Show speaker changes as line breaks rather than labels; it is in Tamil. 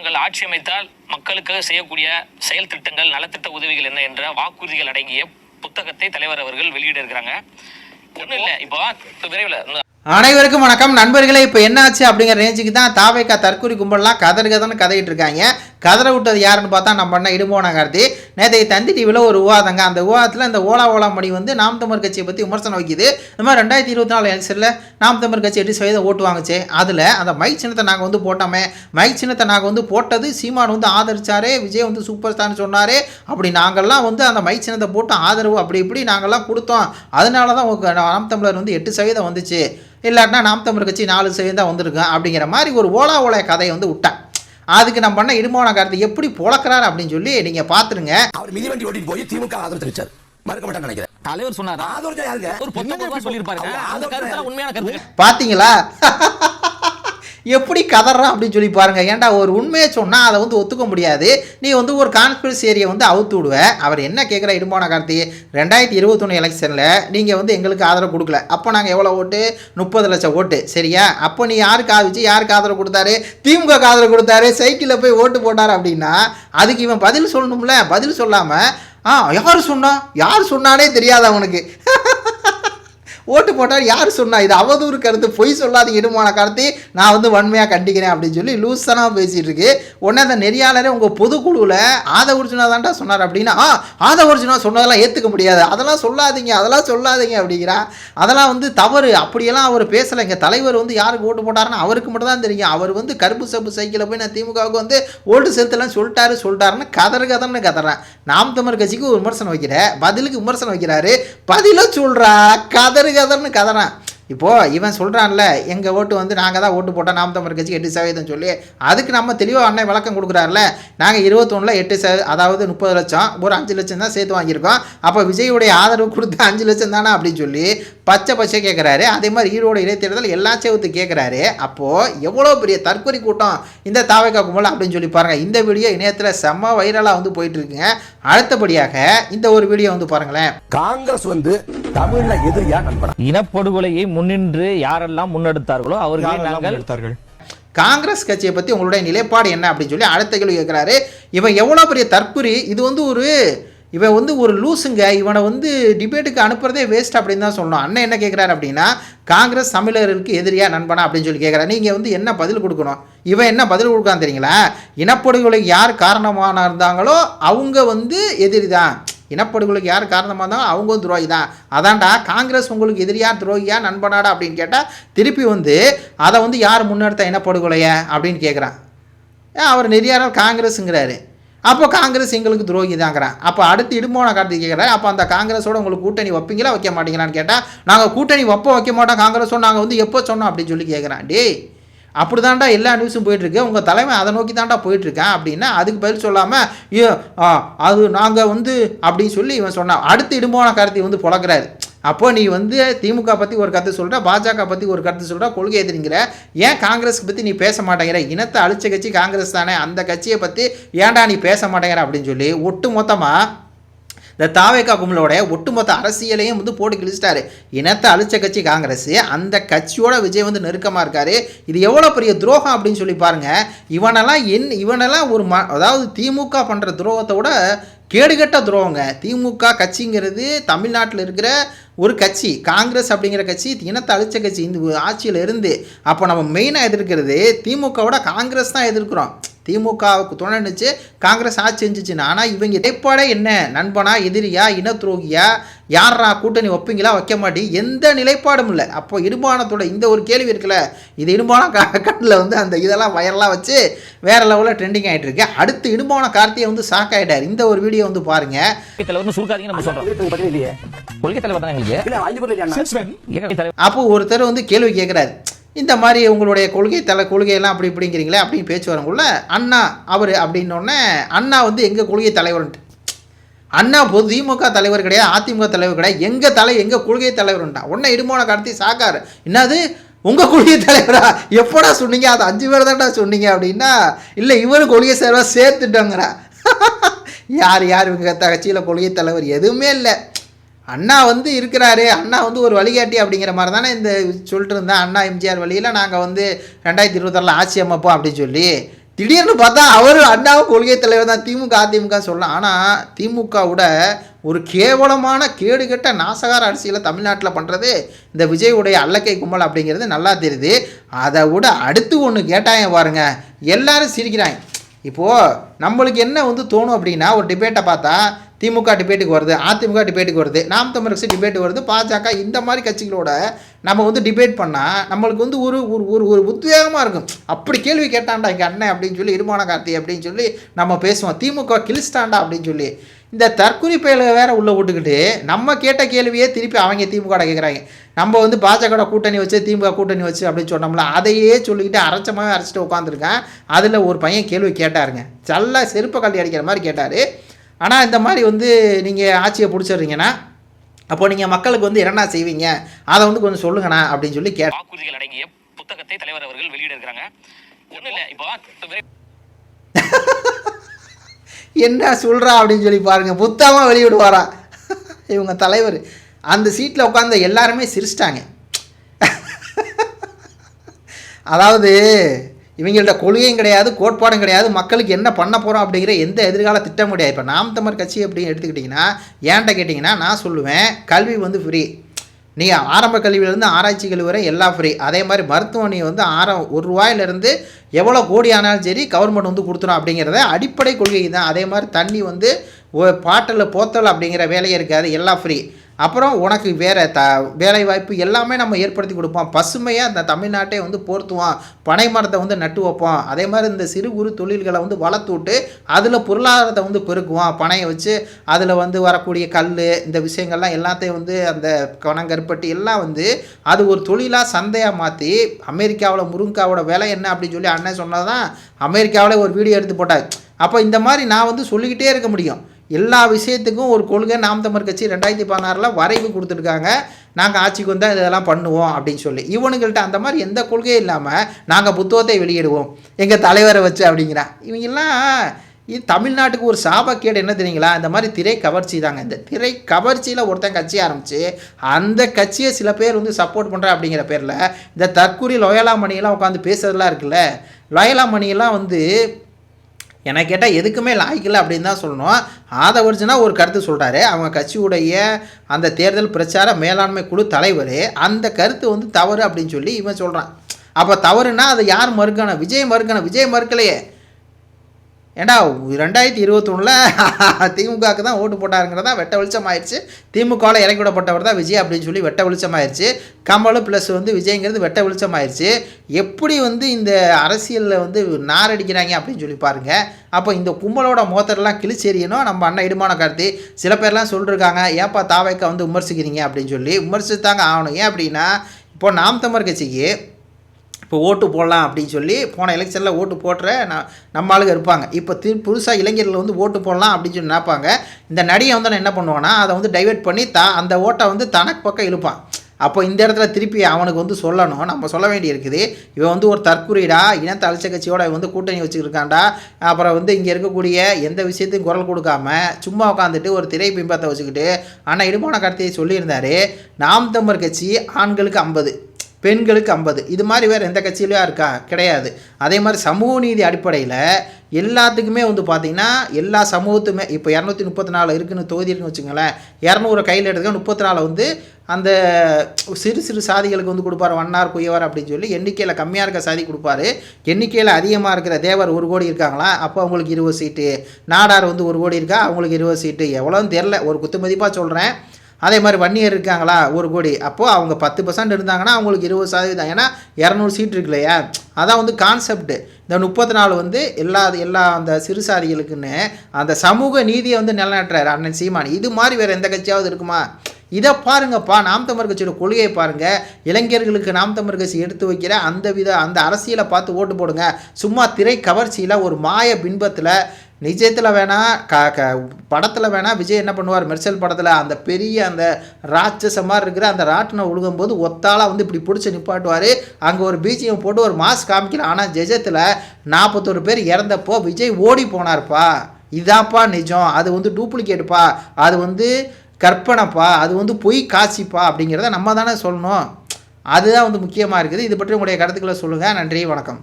தாங்கள் ஆட்சி அமைத்தால் மக்களுக்கு செய்யக்கூடிய செயல் திட்டங்கள் நலத்திட்ட உதவிகள் என்ன என்ற வாக்குறுதிகள் அடங்கிய புத்தகத்தை தலைவர் அவர்கள் வெளியிட இருக்கிறாங்க ஒன்றும் இல்லை இப்போ விரைவில்
அனைவருக்கும் வணக்கம். நண்பர்களே இப்போ என்னாச்சு அப்படிங்கிற ரேஞ்சுக்கு தான் தாவைக்கா தற்கொலை கும்பல்லாம் கதறு கதன்னு கதையிட்டு இருக்காங்க. கதற விட்டது யாருன்னு பார்த்தா நம்ம பண்ண இடும்போன கார்த்தி. நேதைய தந்தி டிவியில் ஒரு விவாதங்க. அந்த விவாதத்தில் இந்த ஓலா ஓலா மணி வந்து நாம் தமிழ் கட்சியை பற்றி விமர்சனம் வைக்குது. இந்த மாதிரி ரெண்டாயிரத்தி இருபத்தி நாலு எலெக்ஷனில் நாம் தமிழ் கட்சி எட்டு சதவீதம் ஓட்டு வாங்குச்சு. அதில் அந்த மைக் சின்னத்தை நாங்கள் வந்து போட்டோமே. மைக் சின்னத்தை நாங்கள் வந்து போட்டது சீமான் வந்து ஆதரிச்சாரே விஜய் வந்து சூப்பர் ஸ்டார்னு சொன்னாரே. அப்படி நாங்கள்லாம் வந்து அந்த மைக் சின்னத்தை போட்டு ஆதரவு அப்படி இப்படி நாங்கள்லாம் கொடுத்தோம். அதனால தான் உங்க நாம் தமிழர் வந்து எட்டு சதவீதம் வந்துச்சு. இல்லாட்டினா நாம் தமிழ் கட்சி நாலு சதவீதம் தான் வந்திருக்கோம் அப்படிங்கிற மாதிரி ஒரு ஓலா ஓலைய கதையை வந்து விட்டேன். அதுக்கு நம்ம பண்ண இடுமான கருத்தை எப்படி பொழக்கிறாரு அப்படின்னு சொல்லி நீங்கள் பார்த்துருங்க
அவர் மிதிவண்டி ஓட்டிட்டு போய் திமுக ஆதரவு தெரிவிச்சார். மறக்க மாட்டான்னு நினைக்கிறேன்.
தலைவர் சொன்னாரா?
ஆதரவு
எப்படி கதறான் அப்படின்னு சொல்லி பாருங்க. ஏன்டா ஒரு உண்மையை சொன்னால் அதை வந்து ஒத்துக்க முடியாது. நீ வந்து ஒரு கான்ஸ்பிரசி ஏரியை வந்து அவுத்து விடுவ. அவர் என்ன கேட்குற இடுமான கார்த்தி? ரெண்டாயிரத்தி இருபத்தொன்று எலெக்ஷனில் நீங்கள் வந்து எங்களுக்கு ஆதரவு கொடுக்கல. அப்போ நாங்கள் எவ்வளோ ஓட்டு? முப்பது லட்சம் ஓட்டு. சரியா? அப்போ நீ யாருக்கு ஆவிச்சு யாருக்கு ஆதரவு கொடுத்தாரு? திமுக ஆதரவு கொடுத்தாரு. சைக்கிளில் போய் ஓட்டு போட்டார் அப்படின்னா அதுக்கு இவன் பதில் சொல்லணும்ல. பதில் சொல்லாமல் ஆ யார் சொன்னா? யார் சொன்னானே தெரியாது அவனுக்கு. ஓட்டு போட்டால் யார் சொன்னா? இது அவதூறு கருத்து பொய் சொல்லாது இடுமான கருத்தை. நான் வந்து வன்மையாக கண்டிக்கிறேன் அப்படின்னு சொல்லி லூசனாக பேசிகிட்டு இருக்கு. உடனே அந்த நெறியாளரே உங்கள் பொதுக்குழுவில் ஆத ஒரிஜினா தான்டா சொன்னார் அப்படின்னா ஆ ஆத சொன்னதெல்லாம் ஏற்றுக்க முடியாது. அதெல்லாம் சொல்லாதீங்க அதெல்லாம் சொல்லாதீங்க அப்படிங்கிறா. அதெல்லாம் வந்து தவறு. அப்படியெல்லாம் அவர் பேசலை. எங்கள் தலைவர் வந்து யாருக்கு ஓட்டு போட்டாருன்னு அவருக்கு மட்டும் தான் தெரியும். அவர் வந்து கருப்பு சப்பு சைக்கிளில் போய் நான் திமுகவுக்கு வந்து ஓட்டு செலுத்தலாம் சொல்லிட்டாரு சொல்லிட்டாருன்னு கதறு கதர்னு கதறேன். நாம் தமிழ் கட்சிக்கு ஒரு விமர்சனம் வைக்கிற பதிலுக்கு விமர்சனம் வைக்கிறாரு. பதிலாக சொல்கிறா கதறு கதர்னு கதறான் இப்போது இவன் சொல்கிறான்ல எங்கள் ஓட்டு வந்து நாங்கள் தான் ஓட்டு போட்டால் நாம் தமிழ் கட்சிக்கு எட்டு சதவீதம் சொல்லி அதுக்கு நம்ம தெளிவாக அண்ணன் விளக்கம் கொடுக்குறாருல நாங்கள் இருபத்தொன்னில் எட்டு ச அதாவது முப்பது லட்சம் ஒரு அஞ்சு லட்சம் தான் சேர்த்து வாங்கியிருக்கோம். அப்போ விஜயுடைய ஆதரவு கொடுத்து அஞ்சு லட்சம் தானே அப்படின்னு சொல்லி பச்சை பச்சை கேட்குறாரு அதே மாதிரி ஈரோடு இடைத்தேர்தல் எல்லா சேவத்து கேட்குறாரு அப்போது எவ்வளோ பெரிய தற்கொலை கூட்டம் இந்த தாவைக்கா கும்பல் அப்படின்னு சொல்லி பாருங்கள் இந்த வீடியோ இணையத்தில் செம்ம வைரலாக வந்து போயிட்டு இருக்குங்க. அடுத்தபடியாக இந்த ஒரு வீடியோ வந்து பாருங்களேன்.
காங்கிரஸ் வந்து தமிழ்ல எதிரியா நண்பனா
இனப்படுகொலையை முன்னின்று யாரெல்லாம் முன்னெடுத்தார்களோ அவர்களை நாங்கள்
காங்கிரஸ் கட்சியை பற்றி உங்களுடைய நிலைப்பாடு என்ன அப்படின்னு சொல்லி அடுத்த கேள்வி கேட்குறாரு இவன் எவ்வளோ பெரிய தற்குறி இது வந்து ஒரு இவன் வந்து ஒரு லூசுங்க இவனை வந்து டிபேட்டுக்கு அனுப்புறதே வேஸ்ட் அப்படின்னு தான் சொல்லணும். அண்ணன் என்ன கேட்குறாரு அப்படின்னா காங்கிரஸ் தமிழர்களுக்கு எதிரியாக நண்பனா அப்படின்னு சொல்லி கேட்குறாரு நீங்கள் வந்து என்ன பதில் கொடுக்கணும்? இவன் என்ன பதில் கொடுக்கான்னு தெரியுங்களா? இனப்படுகொலைக்கு யார் காரணமான இருந்தாங்களோ அவங்க வந்து எதிரி தான் இனப்படுகொலைக்கு யார் காரணமாக இருந்தாலும் அவங்க வந்து துரோகி தான் அதான்டா காங்கிரஸ் உங்களுக்கு எதிரியா துரோகியா நண்பனாடா அப்படின்னு கேட்டால் திருப்பி வந்து அதை வந்து யார் முன்னெடுத்த இனப்படுகொலையை அப்படின்னு கேட்குறான் அவர் நெறியாரால் காங்கிரஸுங்கிறாரு. அப்போ காங்கிரஸ் எங்களுக்கு துரோகி தாங்கிறான். அப்போ அடுத்து இடுமோன கார்த்தி கேட்குறாரு அப்போ அந்த காங்கிரஸோட உங்களுக்கு கூட்டணி வைப்பீங்களா வைக்க மாட்டீங்களான்னு கேட்டால் நாங்கள் கூட்டணி வைப்போம் வைக்க மாட்டோம் காங்கிரஸோட நாங்கள் வந்து எப்போ சொன்னோம் அப்படின்னு சொல்லி கேட்குறான் டேய் அப்படி தான்டா எல்லா நியூஸும் போயிட்டுருக்கு உங்கள் தலைமை அதை நோக்கி தான்டா போயிட்டுருக்கேன் அப்படின்னா அதுக்கு பதில் சொல்லாமல் ஐயோ ஆ அது நாங்கள் வந்து அப்படின்னு சொல்லி இவன் சொன்னான். அடுத்து இடும்போன கருத்தை வந்து புழக்கிறாரு. அப்போ நீ வந்து திமுக பற்றி ஒரு கருத்து சொல்கிற பாஜக பற்றி ஒரு கருத்து சொல்கிற கொள்கை எதிரிங்கிற. ஏன் காங்கிரஸ் பற்றி நீ பேச மாட்டேங்கிற? இனத்தை அழிச்ச கட்சி காங்கிரஸ் தானே அந்த கட்சியை பற்றி ஏன்டா நீ பேச மாட்டேங்கிற அப்படின்னு சொல்லி ஒட்டு மொத்தமாக இந்த தாவேக்கா கும்பலோடைய ஒட்டுமொத்த அரசியலையும் வந்து போட்டு கிழிச்சிட்டாரு. இனத்தை அழிச்ச கட்சி காங்கிரஸ். அந்த கட்சியோட விஜய் வந்து நெருக்கமாக இருக்காரு. இது எவ்வளோ பெரிய துரோகம் அப்படின்னு சொல்லி பாருங்க. இவனெல்லாம் என் இவனெல்லாம் ஒரு ம அதாவது திமுக பண்ணுற துரோகத்தை விட கேடுகட்ட துரோகங்க. திமுக கட்சிங்கிறது தமிழ்நாட்டில் இருக்கிற ஒரு கட்சி. காங்கிரஸ் அப்படிங்கிற கட்சி இனத்தை அழிச்ச கட்சி. இந்த ஆட்சியில் இருந்து. அப்போ நம்ம மெயினாக எதிர்க்கிறது திமுகவோட காங்கிரஸ் தான் எதிர்க்கிறோம். திமுகவுக்கு துணை நிச்சு காங்கிரஸ் ஆட்சி செஞ்சுச்சுன்னா. ஆனால் இவங்க நிலைப்பாடே என்ன? நண்பனா எதிரியா இன துரோகியா யாரா கூட்டணி வைப்பீங்களா? வைக்க மாட்டி. எந்த நிலைப்பாடும் இல்லை. அப்போ இடுமானத்தோட இந்த ஒரு கேள்வி இருக்குல்ல. இது இடுமான கண்ணில் வந்து அந்த இதெல்லாம் வயரெல்லாம் வச்சு வேற லெவலில் ட்ரெண்டிங் ஆகிட்டு இருக்கு அடுத்து இடுமான கார்த்தியை வந்து ஷாக் ஆகிட்டார் இந்த ஒரு வீடியோ வந்து பாருங்க. அப்போ ஒருத்தர் வந்து கேள்வி கேட்குறாரு இந்த மாதிரி உங்களுடைய கொள்கை தலை கொள்கையெல்லாம் அப்படி இப்படிங்கிறீங்களே அப்படின்னு பேச்சு வரங்குள்ள அண்ணா அவர் அப்படின்னோடனே அண்ணா வந்து எங்கள் கொள்கை தலைவர்ன்ட்டு. அண்ணா பொது திமுக தலைவர் கிடையாது அதிமுக தலைவர் கிடையாது எங்கள் தலை எங்கள் கொள்கை தலைவர்ன்ட்டா. உடனே இடுமோன கடத்தி சாக்கார். என்னது? உங்கள் கொள்கை தலைவரா? எப்படா சொன்னீங்க? அது அஞ்சு பேர் தான்டா சொன்னீங்க அப்படின்னா இல்லை இவரும் கொள்கை சேரவா சேர்த்துட்டோங்கிறா. யார் யார் இவங்க கட்சியில் கொள்கை தலைவர்? எதுவுமே இல்லை. அண்ணா வந்து இருக்கிறாரு அண்ணா வந்து ஒரு வழிகாட்டி அப்படிங்கிற மாதிரி தானே இந்த சொல்லிட்டு இருந்தேன் அண்ணா எம்ஜிஆர் வழியில் நாங்கள் வந்து ரெண்டாயிரத்தி இருபத்தாறில் ஆட்சி அமைப்போம் அப்படின்னு சொல்லி திடீர்னு பார்த்தா அவர் அண்ணாவும் கொள்கை தலைவர் தான். திமுக அதிமுக சொல்லலாம் ஆனால் திமுகவோட ஒரு கேவலமான கேடுகட்ட நாசகார அரசியலை தமிழ்நாட்டில் பண்ணுறது இந்த விஜயுடைய அல்லக்கை கும்பல் அப்படிங்கிறது நல்லா தெரியுது. அதை விட அடுத்து ஒன்று கேட்டாங்க பாருங்க. எல்லாரும் சிரிக்கிறாங்க. இப்போது நம்மளுக்கு என்ன வந்து தோணும் அப்படின்னா ஒரு டிபேட்டை பார்த்தா திமுக டிபேட்டுக்கு வருது அதிமுக டிபேட்டுக்கு வருது நாம் தமிழ் கட்சி டிபேட் வருது பாஜக இந்த மாதிரி கட்சிகளோட நம்ம வந்து டிபேட் பண்ணால் நம்மளுக்கு வந்து ஒரு ஒரு ஒரு ஒரு உத்வேகமாக இருக்கும். அப்படி கேள்வி கேட்டான்டா எங்கள் அண்ணன் அப்படின்னு சொல்லி இருமான கார்த்தி அப்படின்னு சொல்லி நம்ம பேசுவோம். திமுக கிழிச்சிட்டாண்டா அப்படின்னு சொல்லி. இந்த தற்குறி பயலை வேற உள்ள விட்டுக்கிட்டு நம்ம கேட்ட கேள்வியே திருப்பி அவங்க திமுக கேட்குறாங்க நம்ம வந்து பாஜக கூட்டணி வச்சு திமுக கூட்டணி வச்சு அப்படின்னு சொன்னோம்ல அதையே சொல்லிக்கிட்டு அரைச்சமாகவே அரைச்சிட்டு உட்காந்துருக்கேன் அதில் ஒரு பையன் கேள்வி கேட்டாருங்க. சல்ல செருப்பை கல்வி அடிக்கிற மாதிரி கேட்டார். ஆனால் இந்த மாதிரி வந்து நீங்கள் ஆட்சியை பிடிச்சிடுறீங்கன்னா அப்போ நீங்கள் மக்களுக்கு வந்து என்னென்ன செய்வீங்க? அதை வந்து கொஞ்சம் சொல்லுங்கண்ணா அப்படின்னு சொல்லி கே
வாக்குறுதிகள் அடங்கிய புத்தகத்தை தலைவர் அவர்கள் வெளியிட இருக்கிறாங்க. ஒண்ணும் இப்போ
என்ன சொல்கிறா அப்படின்னு சொல்லி பாருங்கள் புத்தமாக வெளியிடுவாரா? இவங்க தலைவர். அந்த சீட்டில் உட்காந்த எல்லாருமே சிரிச்சிட்டாங்க. அதாவது இவங்கள்ட்ட கொள்கையும் கிடையாது கோட்பாடும் கிடையாது மக்களுக்கு என்ன பண்ண போகிறோம் அப்படிங்கிற எந்த எதிர்கால திட்டம் கிடையாது. இப்போ நாம் தமிழ் கட்சி அப்படின்னு எடுத்துக்கிட்டிங்கன்னா ஏன்ட்ட கேட்டிங்கன்னா நான் சொல்லுவேன் கல்வி வந்து ஃப்ரீ நீ ஆரம்ப கல்வியிலேருந்து ஆராய்ச்சி கல்வி வரை எல்லாம் ஃப்ரீ அதே மாதிரி மருத்துவமனை வந்து ஆரம் ஒரு ரூபாயிலேருந்து எவ்வளோ கோடி ஆனாலும் சரி கவர்மெண்ட் வந்து கொடுத்துரும் அப்படிங்கிறத அடிப்படை கொள்கை தான் அதே மாதிரி தண்ணி வந்து பாட்டில் போத்தல் அப்படிங்கிற வேலையே இருக்காது. எல்லாம் ஃப்ரீ அப்புறம் உனக்கு வேறு த வேலை வாய்ப்பு எல்லாமே நம்ம ஏற்படுத்தி கொடுப்போம். பசுமையாக இந்த தமிழ்நாட்டை வந்து போர்த்துவோம் பனை மரத்தை வந்து நட்டு வைப்போம் அதே மாதிரி இந்த சிறு குறு தொழில்களை வந்து வளர்த்து விட்டு அதில் பொருளாதாரத்தை வந்து பெருக்குவோம் பனையை வச்சு அதில் வந்து வரக்கூடிய கல் இந்த விஷயங்கள்லாம் எல்லாத்தையும் வந்து அந்த கணங்கருப்பட்டி எல்லாம் வந்து அது ஒரு தொழிலாக சந்தையாக மாற்றி அமெரிக்காவில் முருங்காவோட விலை என்ன அப்படின்னு சொல்லி அண்ணன் சொன்னதான் அமெரிக்காவில் ஒரு வீடியோ எடுத்து போட்டார். அப்போ இந்த மாதிரி நான் வந்து சொல்லிக்கிட்டே இருக்க முடியும். எல்லா விஷயத்துக்கும் ஒரு கொள்கை நாம் தமிழ் கட்சி ரெண்டாயிரத்தி பதினாறில் வரைவு கொடுத்துருக்காங்க. நாங்கள் ஆட்சிக்கு வந்தால் இதெல்லாம் பண்ணுவோம் அப்படின்னு சொல்லி. இவனுங்கள்ட்ட அந்த மாதிரி எந்த கொள்கையும் இல்லாமல் நாங்கள் புத்தகத்தை வெளியிடுவோம். எங்கள் தலைவரை வச்சு அப்படிங்கிறான் இவங்கெல்லாம் இது தமிழ்நாட்டுக்கு ஒரு சாபக்கேடு என்ன தெரியுங்களா? இந்த மாதிரி திரை கவர்ச்சி தாங்க. இந்த திரை கவர்ச்சியில் ஒருத்தன் கட்சி ஆரம்பித்து அந்த கட்சியை சில பேர் வந்து சப்போர்ட் பண்ணுறா அப்படிங்கிற பேரில் இந்த தற்கூரி லொயலா மணியெல்லாம் உட்காந்து பேசுறதுலாம் இருக்குல்ல? லொயலா மணியெல்லாம் வந்து எனக்கு கேட்டால் எதுக்குமே லாய்க்கில்லை அப்படின்னு தான் சொல்லணும். ஆதவர்ஜனா ஒரு கருத்து சொல்கிறாரு அவங்க கட்சியுடைய அந்த தேர்தல் பிரச்சார மேலாண்மை குழு தலைவர் அந்த கருத்து வந்து தவறு அப்படின்னு சொல்லி இவன் சொல்கிறான் அப்போ தவறுனா அதை யார் மறுக்கணும்? விஜய் மறுக்கணும்? விஜய் மறுக்கலையே. ஏண்டா ரெண்டாயிரத்தி இருபத்தொன்னில் திமுகவுக்கு தான் ஓட்டு போட்டாருங்கிறதா வெட்ட வெளிச்சம் ஆயிடுச்சு திமுகவில் இறக்கி விடப்பட்டவர் தான் விஜய் அப்படின்னு சொல்லி வெட்ட வெளிச்சம் ஆயிடுச்சு கமல் ப்ளஸ் வந்து விஜய்ங்கிறது வெட்ட வெளிச்சம் ஆயிடுச்சு எப்படி வந்து இந்த அரசியலில் வந்து நாரடிக்கிறாங்க அப்படின்னு சொல்லி பாருங்கள் அப்போ இந்த கும்பலோட மோத்தரெல்லாம் கிழிச்செறியணும் நம்ம அண்ணன் இடுமான கார்த்தி சில பேர்லாம் சொல்லிருக்காங்க ஏப்பா தாவைக்கா வந்து விமர்சிக்கிறீங்க? அப்படின்னு சொல்லி. விமர்சித்தாங்க ஆகணும். ஏன் அப்படின்னா இப்போ நாம் தமிழர் கட்சிக்கு இப்போ ஓட்டு போடலாம் அப்படின்னு சொல்லி போன எலெக்ஷனில் ஓட்டு போட்டுற நான் நம்ம ஆளுங்க இருப்பாங்க. இப்போ திரு புதுசாக இளைஞர்கள் வந்து ஓட்டு போடலாம் அப்படின்னு சொல்லி நினைப்பாங்க. இந்த நடிகை வந்து நான் என்ன பண்ணுவான்னா அதை வந்து டைவெர்ட் பண்ணி த அந்த ஓட்டை வந்து தனக்கு பக்கம் இழுப்பான். அப்போ இந்த இடத்துல திருப்பி அவனுக்கு வந்து சொல்லணும். நம்ம சொல்ல வேண்டி இருக்குது இவன் வந்து ஒரு தற்குறிடா இனத்த அழிச்ச கட்சியோட இவன் வந்து கூட்டணி வச்சுருக்காண்டா அப்புறம் வந்து இங்கே இருக்கக்கூடிய எந்த விஷயத்தையும் குரல் கொடுக்காம சும்மா உட்காந்துட்டு ஒரு திரை பிம்பத்தை வச்சுக்கிட்டு ஆனால் இடுமான கருத்தையை சொல்லியிருந்தாரு. நாம் தமிழ் கட்சி ஆண்களுக்கு ஐம்பது. பெண்களுக்கு ஐம்பது. இது மாதிரி வேறு எந்த கட்சியிலையும் இருக்கா? கிடையாது. அதே மாதிரி சமூக நீதி அடிப்படையில் எல்லாத்துக்குமே வந்து பார்த்திங்கன்னா எல்லா சமூகத்துமே இப்போ இரநூத்தி முப்பத்தி நாலு இருக்குன்னு தொகுதி வச்சுங்களேன் இரநூறு கையில் எடுத்துக்க முப்பத்தி நாலு வந்து அந்த சிறு சிறு சாதிகளுக்கு வந்து கொடுப்பாரு. வண்ணார் குயவர் அப்படின்னு சொல்லி எண்ணிக்கையில் கம்மியாக இருக்க சாதி கொடுப்பாரு. எண்ணிக்கையில் அதிகமாக இருக்கிற தேவர் ஒரு கோடி இருக்காங்களா? அப்போ அவங்களுக்கு இருபது சீட்டு. நாடார் வந்து ஒரு கோடி இருக்கா? அவங்களுக்கு இருபது சீட்டு. எவ்வளோன்னு தெரில ஒரு குத்து மதிப்பாக சொல்கிறேன் அதே மாதிரி வன்னியர் இருக்காங்களா? ஒரு கோடி. அப்போது அவங்க பத்து பர்சன்ட் இருந்தாங்கன்னா அவங்களுக்கு இருபது சதவீதம். ஏன்னா இரநூறு சீட் இருக்கு இல்லையா? அதான் வந்து கான்செப்ட் இந்த முப்பத்தி நாலு வந்து எல்லா எல்லா அந்த சிறுசாதிகளுக்குன்னு அந்த சமூக நீதியை வந்து நிலநாட்டுறாரு அண்ணன் சீமான். இது மாதிரி வேறு எந்த கட்சியாவது இருக்குமா? இதை பாருங்கப்பா நாம் தமிழர் கட்சியோட கொள்கையை பாருங்கள் இளைஞர்களுக்கு நாம் தமிழர் கட்சி எடுத்து வைக்கிற அந்த வித அந்த அரசியலை பார்த்து ஓட்டு போடுங்க. சும்மா திரை கவர்ச்சியில் ஒரு மாய பின்பத்தில் நிஜத்தில் வேணால் க க படத்தில் வேணால் விஜய் என்ன பண்ணுவார்? மெர்சல் படத்தில் அந்த பெரிய அந்த ராட்சச மாதிரி இருக்கிற அந்த ராட்டினை உழுகும்போது ஒத்தாளாக வந்து இப்படி பிடிச்சி நிப்பாட்டுவார். அங்கே ஒரு பீச்சியம் போட்டு ஒரு மாஸ் காமிக்கலாம் ஆனால் ஜெஜத்தில் நாற்பத்தொரு பேர் இறந்தப்போ விஜய் ஓடி போனார்ப்பா. இதாப்பா நிஜம். அது வந்து டூப்ளிகேட்டுப்பா அது வந்து கற்பனைப்பா அது வந்து பொய் காசிப்பா அப்படிங்கிறத நம்ம தானே சொல்லணும். அதுதான் வந்து முக்கியமாக இருக்குது. இது பற்றி உங்களுடைய கருத்துக்களை சொல்லுங்கள் நன்றி வணக்கம்.